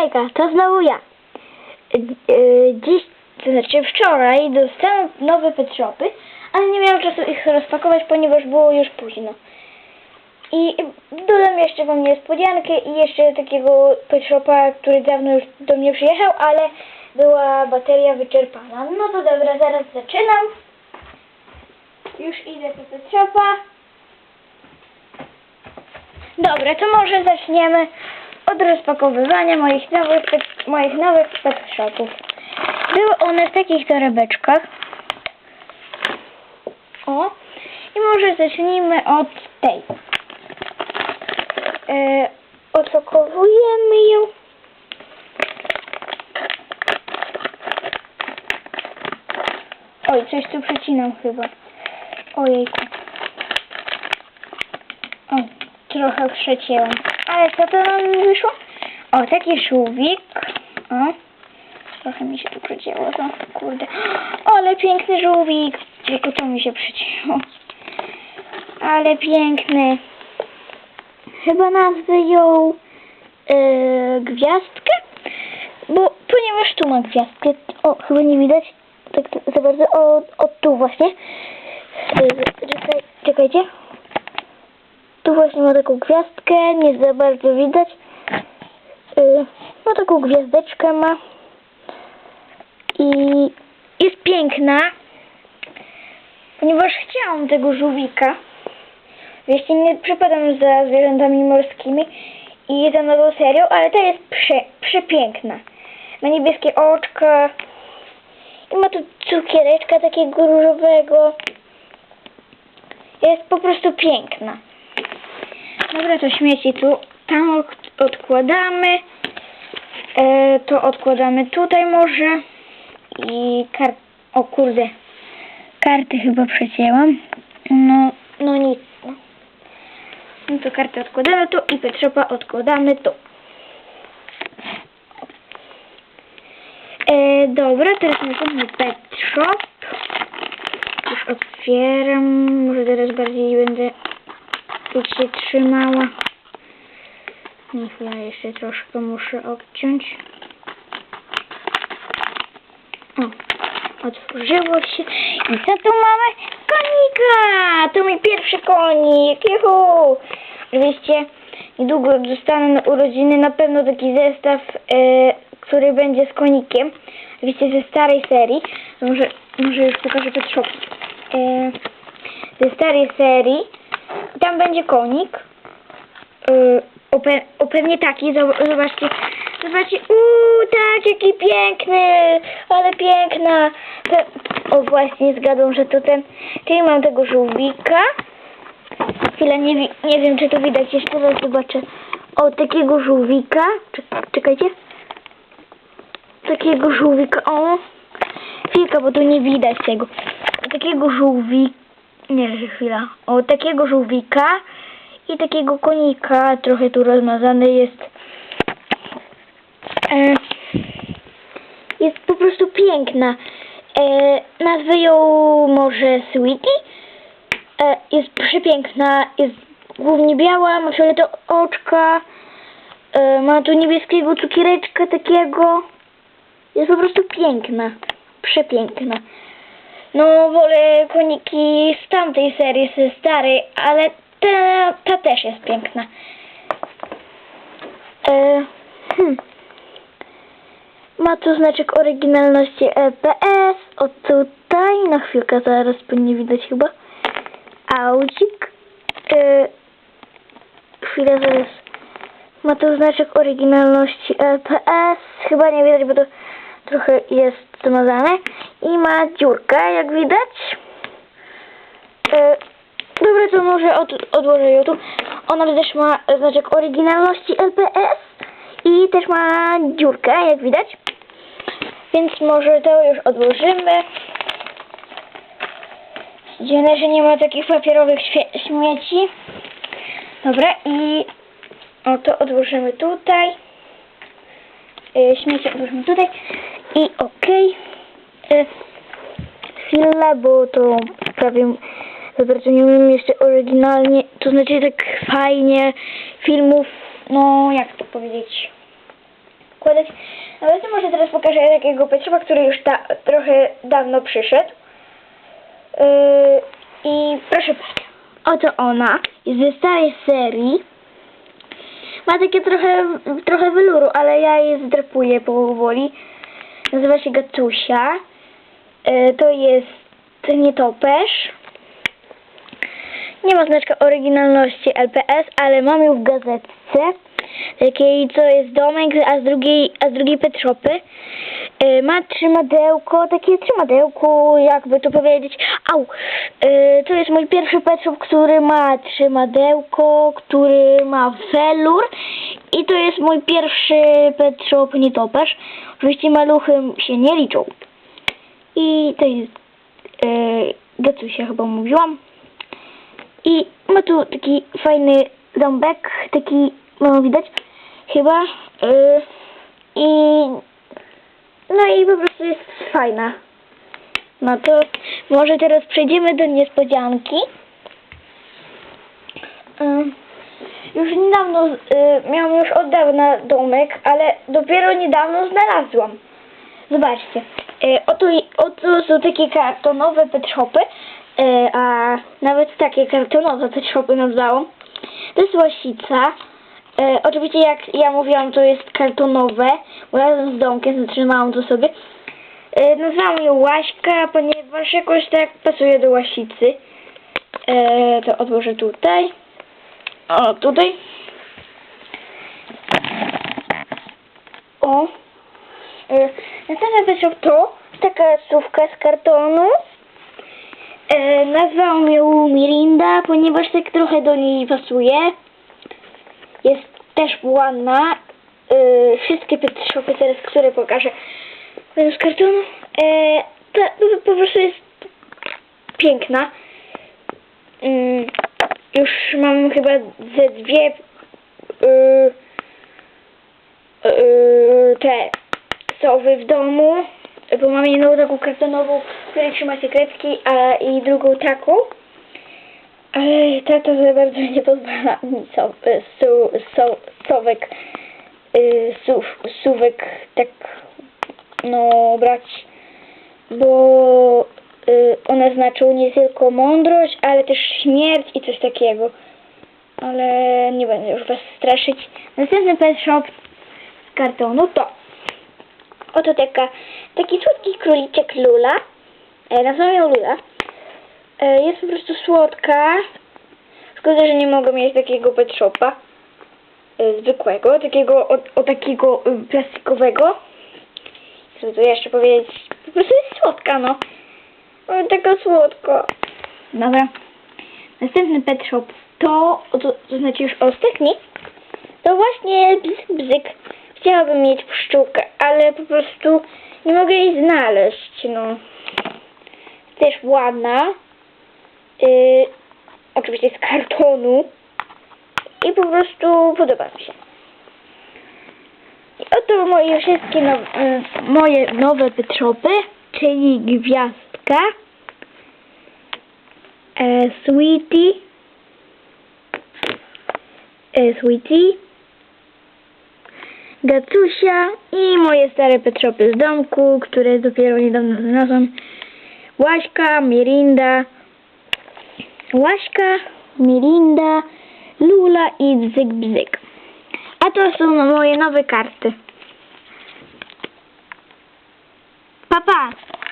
Hejka, to znowu ja. Y, Dziś, to znaczy wczoraj dostałam nowe pet shopy, ale nie miałam czasu ich rozpakować, ponieważ było już późno. I dodam jeszcze wam niespodziankę i jeszcze takiego pet shopa, który dawno już do mnie przyjechał, ale była bateria wyczerpana. No to dobra, zaraz zaczynam. Już idę do pet shopa. Dobra, to może zaczniemy od rozpakowywania moich nowych, moich nowych pet. Były one w takich torebeczkach. O, i może zacznijmy od tej. E, odpakowujemy ją. Oj, coś tu przecinam chyba. Ojejku. O, trochę przecięłam. Ale co to nam wyszło? O, taki żółwik. O, trochę mi się tu przecięło. To, kurde. O, ale piękny żółwik. Tylko to mi się przecięło. Ale piękny. Chyba nazwę ją yy, gwiazdkę. Bo, ponieważ tu ma gwiazdkę. O, chyba nie widać. Tak za bardzo. O, tu właśnie. Yy, czekaj, czekajcie. Tu właśnie ma taką gwiazdkę, nie za bardzo widać. Yy, no taką gwiazdeczkę ma. I jest piękna, ponieważ chciałam tego żółwika. Wiecie, nie przypadam za zwierzętami morskimi i za nową serią, ale ta jest prze, przepiękna. Ma niebieskie oczka i ma tu cukiereczka takiego różowego. Jest po prostu piękna. Dobra, to śmieci tu tam od- odkładamy. E, to odkładamy tutaj może. I kar... O kurde. Karty chyba przecięłam. No, no nic. No. no to kartę odkładamy tu i Petrzopa odkładamy tu. E, dobra, teraz następny pet shop. Już otwieram. Może teraz bardziej będę tu się trzymała. Nie, chwila, jeszcze troszkę muszę obciąć. O, otworzyło się. I co tu mamy? Konika! To mój pierwszy konik. Juhu! Oczywiście niedługo dostanę na urodziny na pewno taki zestaw, e, który będzie z konikiem. Oczywiście ze starej serii. Może, może już pokażę Pet Shop. E, ze starej serii. Tam będzie konik. Ope, o pewnie taki, zob- zobaczcie. Zobaczcie, uuu, tak, jaki piękny, ale piękna. O, właśnie zgadłem, że to ten. Czyli mam tego żółwika. Chwilę, nie, nie wiem, czy to widać, jeszcze raz zobaczę. O, takiego żółwika. Czek- czekajcie. Takiego żółwika, o. Chwilka, bo tu nie widać tego. Takiego żółwika. Nie, chwila. O, takiego żółwika i takiego konika. Trochę tu rozmazany jest. E, jest po prostu piękna. E, nazwę ją może Sweetie. E, jest przepiękna. Jest głównie biała, ma fioletowe oczka. E, ma tu niebieskiego cukiereczka takiego. Jest po prostu piękna. Przepiękna. No, wolę koniki z tamtej serii, ze starej, ale ta, ta też jest piękna. E, hmm. Ma tu znaczek oryginalności EPS. O tutaj, na chwilkę zaraz powinien widać chyba. Audzik. E, chwilę zaraz. Ma tu znaczek oryginalności EPS. Chyba nie widać, bo to trochę jest zmazane. I ma dziurkę, jak widać. E, dobra, to może od, odłożę ją tu. Ona też ma znaczek oryginalności LPS i też ma dziurkę, jak widać. Więc może to już odłożymy. Dziwne, że nie ma takich papierowych śmieci. Dobra, i o to odłożymy tutaj. Y, śmieci odłożymy tutaj. I okej. Y, Chwilę, bo to prawie bardzo nie umiem jeszcze oryginalnie, to znaczy tak fajnie filmów, no jak to powiedzieć, układać. Ale to może teraz pokażę takiego Petrzowa, który już da, trochę dawno przyszedł. Yy, I proszę bardzo. Oto ona. Ze starej serii. Ma takie trochę, trochę weluru, ale ja je zdrapuję powoli. Nazywa się Gacusia. Yy, to jest nietoperz. Nie ma znaczka oryginalności LPS, ale mam ją w gazetce. Takiej, co jest domek, a z drugiej, a z drugiej Petropy. Yy, ma trzymadełko, takie trzymadełko, jakby to powiedzieć. Au! Yy, to jest mój pierwszy Petrop, który ma trzymadełko, który ma welur. I to jest mój pierwszy Petrop nietoperz. Oczywiście maluchy się nie liczą. I to jest yy, Gacusia chyba mówiłam. I ma tu taki fajny ząbek, taki mam widać chyba. Yy, I no i po prostu jest fajna. No to może teraz przejdziemy do niespodzianki. Ym, Już niedawno, y, miałam już od dawna domek, ale dopiero niedawno znalazłam. Zobaczcie, y, oto, oto są takie kartonowe pet shopy, y, a nawet takie kartonowe pet shopy nazwałam. To jest łasica. Y, oczywiście jak ja mówiłam, to jest kartonowe, bo razem z domkiem zatrzymałam to sobie. Y, nazwałam ją Łaśka, ponieważ jakoś tak pasuje do łasicy. Y, to odłożę tutaj. O, tutaj. O. Y, Następna rzecz to taka słówka z kartonu. E, nazwałam ją Mirinda, ponieważ tak trochę do niej pasuje. Jest też ładna. E, wszystkie pet shopy teraz, które pokażę, będą z kartonu. E, ta, po prostu jest piękna. Mm, już mam chyba ze dwie y, y, te sowy w domu, bo mam jedną taką kartonową, w której trzyma sekretki, a i drugą taką. Ale tata za bardzo nie pozwala mi so, su, so, sowek, y, sów, suwek tak no brać, bo y, one znaczą nie tylko mądrość, ale też śmierć i coś takiego. Ale nie będę już was straszyć. Następny pet shop z kartonu to oto taka, taki słodki króliczek Lula. E, nazwałam ją Lula. E, jest po prostu słodka. Szkoda, że nie mogę mieć takiego pet shopa. E, zwykłego, takiego, o, takiego y, plastikowego. Co tu jeszcze powiedzieć? Po prostu jest słodka, no. Taka słodko. Dobra. Następny pet shop to, to, to znaczy już ostatni, to właśnie bzyk bzyk. Chciałabym mieć pszczółkę, ale po prostu nie mogę jej znaleźć, no. Też ładna. Yy, oczywiście z kartonu. I po prostu podoba mi się. I oto moje wszystkie now, y, moje nowe wytropy, czyli gwiazdka, e, sweetie, e, sweetie, gacusia i moje stare petropy z domku, które dopiero niedawno znalazłam. Łaśka, Mirinda, Łaśka, Mirinda, Lula i Bzyk Bzyk. A to są moje nowe karty. Papa! Pa.